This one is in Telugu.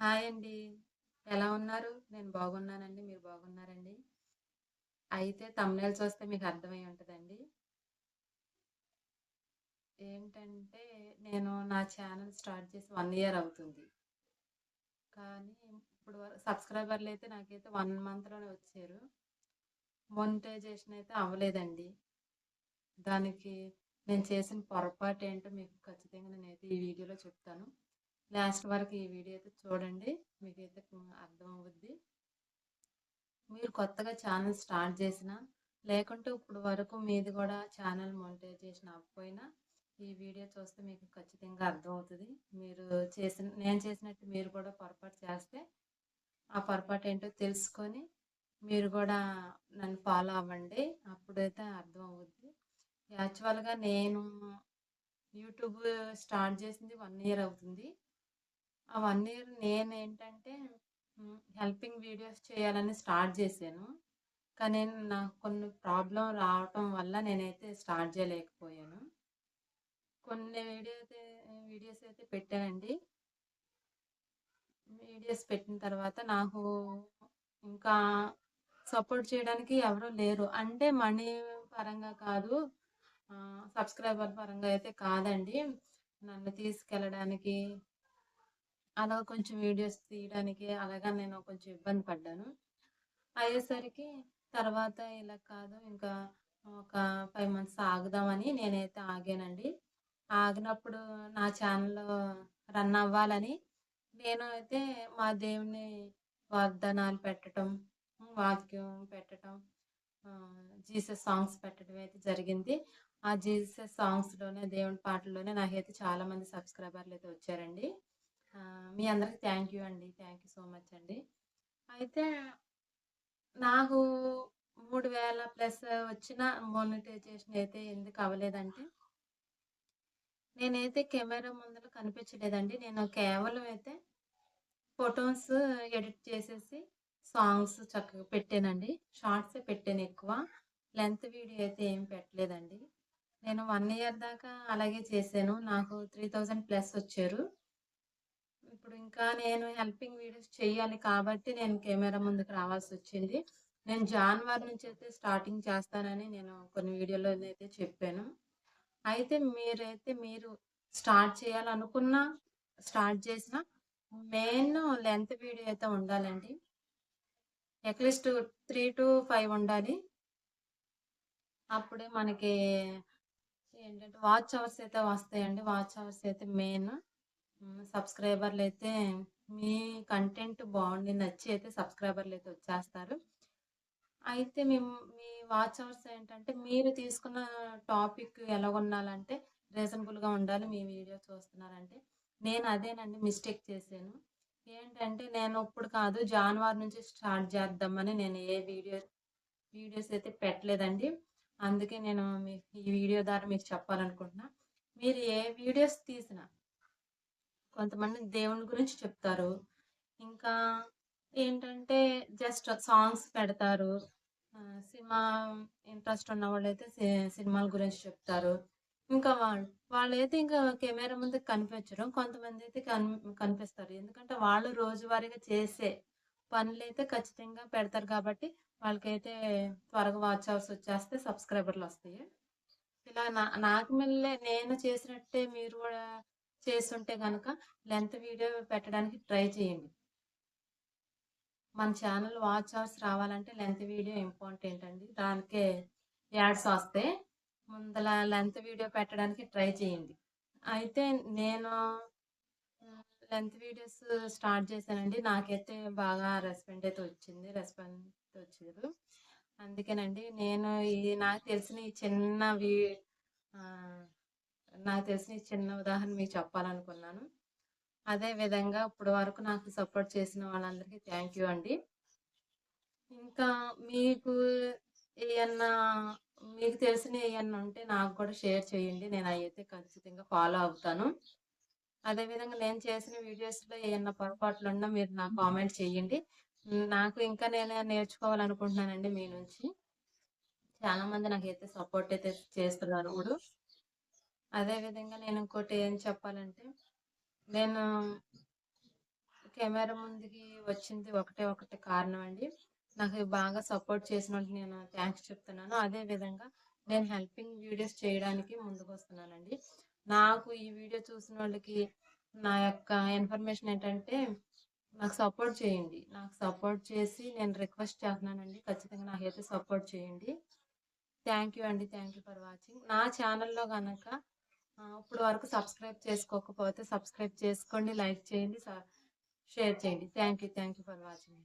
హాయ్ అండి. ఎలా ఉన్నారు? నేను బాగున్నానండి. మీరు బాగున్నారండి? అయితే తమ్నేల్స్ చూస్తే మీకు అర్థమై ఉంటుందండి ఏంటంటే నేను నా ఛానెల్ స్టార్ట్ చేసి వన్ ఇయర్ అవుతుంది. కానీ ఇప్పుడు సబ్స్క్రైబర్లు అయితే నాకైతే వన్ మంత్‌లోనే వచ్చారు. మోనిటైజేషన్ అయితే అవ్వలేదండి. దానికి నేను చేసిన పొరపాటు ఏంటో మీకు ఖచ్చితంగా నేనైతే ఈ వీడియోలో చెప్తాను. లాస్ట్ వరకు ఈ వీడియో అయితే చూడండి. మీకైతే అర్థం అర్థమవుద్ది. మీరు కొత్తగా ఛానల్ స్టార్ట్ చేసినా, లేకుంటే ఇప్పుడు వరకు మీది కూడా ఛానల్ మోనిటైజేషన్ అవ్వకపోయినా, ఈ వీడియో చూస్తే మీకు ఖచ్చితంగా అర్థమవుతుంది మీరు చేసిన నేను చేసినట్టు మీరు కూడా పొరపాటు చేస్తే, ఆ పొరపాటు ఏంటో తెలుసుకొని, మీరు కూడా నన్ను ఫాలో అవ్వండి. అప్పుడైతే అర్థం అవుద్ది యాక్చువల్‌గా నేను యూట్యూబ్ స్టార్ట్ చేసింది వన్ ఇయర్ అవుతుంది. ఆ వన్ ఇయర్ నేను ఏంటంటే హెల్పింగ్ వీడియోస్ చేయాలని స్టార్ట్ చేశాను. కానీ నాకు కొన్ని ప్రాబ్లం రావటం వల్ల నేనైతే స్టార్ట్ చేయలేకపోయాను. కొన్ని వీడియో వీడియోస్ అయితే పెట్టానండి. వీడియోస్ పెట్టిన తర్వాత నాకు ఇంకా సపోర్ట్ చేయడానికి ఎవరు లేరు. అంటే మనీ పరంగా కాదు. సబ్స్క్రైబర్ పరంగా అయితే కాదండి. నన్ను తీసుకెళ్ళడానికి అలా కొంచెం వీడియోస్ తీయడానికి అలాగా నేను కొంచెం ఇబ్బంది పడ్డాను. అయ్యేసరికి తర్వాత ఇలా కాదు ఇంకా ఒక ఫైవ్ మంత్స్ ఆగుదామని నేనైతే ఆగానండి. ఆగినప్పుడు నా ఛానెల్ రన్ అవ్వాలని నేను అయితే మా దేవుని వాగ్దానాలు పెట్టటం, వాక్యం పెట్టటం, జీసస్ సాంగ్స్ పెట్టడం అయితే జరిగింది. ఆ జీసస్ సాంగ్స్‌లోనే దేవుని పాటల్లోనే నాకైతే చాలామంది సబ్స్క్రైబర్‌లయితే వచ్చారండి. మీ అందరికి థ్యాంక్ యూ అండి. థ్యాంక్ యూ సో మచ్ అండి. అయితే నాకు మూడు వేల ప్లస్ వచ్చిన మోనిటైజేషన్ అయితే ఎందుకు అవ్వలేదంటే నేనైతే కెమెరా ముందర కనిపించలేదండి. నేను కేవలం అయితే ఫోటోస్ ఎడిట్ చేసేసి సాంగ్స్ చక్కగా పెట్టానండి. షార్ట్సే పెట్టాను ఎక్కువ. లెంత్ వీడియో అయితే ఏం పెట్టలేదండి. నేను వన్ ఇయర్ దాకా అలాగే చేశాను. నాకు 3000 ప్లస్ వచ్చారు. ఇప్పుడు ఇంకా నేను హెల్పింగ్ వీడియోస్ చేయాలి కాబట్టి నేను కెమెరా ముందుకు రావాల్సి వచ్చింది నేను జాన్వరి నుంచి అయితే స్టార్టింగ్ చేస్తానని నేను కొన్ని వీడియోలోనైతే చెప్పాను. అయితే మీరైతే మీరు స్టార్ట్ చేయాలనుకున్నా, స్టార్ట్ చేసిన మెయిన్ లెంత్ వీడియో అయితే ఉండాలండి. అట్‌లీస్ట్ 3-5 ఉండాలి. అప్పుడే మనకి ఏంటంటే వాచ్ అవర్స్ అయితే వస్తాయండి. వాచ్ అవర్స్ అయితే మెయిన్. సబ్స్క్రైబర్లు అయితే మీ కంటెంట్ బాగుండి నచ్చి అయితే సబ్స్క్రైబర్‌లయితే వచ్చేస్తారు. అయితే మేము మీ వాచ్ అవర్స్ ఏంటంటే మీరు తీసుకున్న టాపిక్ ఎలాగుండాలంటే రీజనబుల్‌గా ఉండాలి. మీ వీడియో చూస్తున్నారంటే. నేను అదేనండి మిస్టేక్ చేశాను. ఏంటంటే నేను ఇప్పుడు కాదు జాన్వరి నుంచి స్టార్ట్ చేద్దామని నేను ఏ వీడియో వీడియోస్ అయితే పెట్టలేదండి. అందుకే నేను మీ ఈ వీడియో ద్వారా మీకు చెప్పాలనుకుంటున్నా. మీరు ఏ వీడియోస్ తీసినా కొంతమంది దేవుని గురించి చెప్తారు. ఇంకా ఏంటంటే జస్ట్ సాంగ్స్ పెడతారు. సినిమా ఇంట్రెస్ట్ ఉన్న వాళ్ళు అయితే సినిమాల గురించి చెప్తారు. ఇంకా వాళ్ళు వాళ్ళైతే ఇంకా కెమెరా ముందు కనిపించరు. కొంతమంది కన్ కనిపిస్తారు. ఎందుకంటే వాళ్ళు రోజువారీగా చేసే పనులు అయితే ఖచ్చితంగా పెడతారు కాబట్టి వాళ్ళకైతే త్వరగా వాచ్ అవర్స్ వచ్చేస్తే సబ్స్క్రైబర్లు వస్తాయి ఇలా నా నాకు మళ్ళీ నేను చేసినట్టే మీరు కూడా చేస్తుంటే కనుక లెంత్ వీడియో పెట్టడానికి ట్రై చేయండి. మన ఛానల్ వాచ్ అవర్స్ రావాలంటే లెంత్ వీడియో ఇంపార్టెంట్ అండి. దానికే యాడ్స్ వస్తాయి. ముందల లెంత్ వీడియో పెట్టడానికి ట్రై చేయండి. అయితే నేను లెంత్ వీడియోస్ స్టార్ట్ చేశానండి. నాకైతే బాగా రెస్పాండ్ అయితే వచ్చింది. రెస్పాండ్ వచ్చారు. అందుకేనండి నేను ఈ నాకు తెలిసిన ఈ చిన్న వీ నాకు తెలిసిన చిన్న ఉదాహరణ మీకు చెప్పాలనుకున్నాను. అదే విధంగా ఇప్పటి వరకు నాకు సపోర్ట్ చేసిన వాళ్ళందరికీ థ్యాంక్ యూ అండి. ఇంకా మీకు ఏమన్నా మీకు తెలిసిన ఏమన్నా ఉంటే నాకు కూడా షేర్ చేయండి. నేను అయితే ఖచ్చితంగా ఫాలో అవుతాను. అదేవిధంగా నేను చేసిన వీడియోస్‌లో ఏవైనా పొరపాట్లు ఉన్నా మీరు నాకు కామెంట్ చేయండి. నాకు ఇంకా నేను నేర్చుకోవాలనుకుంటున్నానండి మీ నుంచి. చాలామంది నాకైతే సపోర్ట్ అయితే చేస్తున్నారు ఇప్పుడు. అదే విధంగా నేను ఇంకోటి ఏం చెప్పాలంటే నేను కెమెరా ముందుకి వచ్చింది ఒకటే ఒకటి కారణం అండి. నాకు బాగా సపోర్ట్ చేసినోళ్ళకి నేను థ్యాంక్స్ చెప్తున్నాను. అదే విధంగా నేను హెల్పింగ్ వీడియోస్ చేయడానికి ముందుకు వస్తున్నానండి నాకు ఈ వీడియో చూసిన వాళ్ళకి నా యొక్క ఇన్ఫర్మేషన్ ఏంటంటే నాకు సపోర్ట్ చేయండి. నాకు సపోర్ట్ చేసి నేను రిక్వెస్ట్ చేస్తున్నానండి. ఖచ్చితంగా నాకైతే సపోర్ట్ చేయండి. థ్యాంక్ యూ అండి. Thank you for watching. నా ఛానల్లో కనుక ఇప్పుడు ఇప్పటి వరకు సబ్స్క్రైబ్ చేసుకోకపోతే సబ్స్క్రైబ్ చేసుకోండి. లైక్ చేయండి. షేర్ చేయండి. Thank you. Thank you for watching.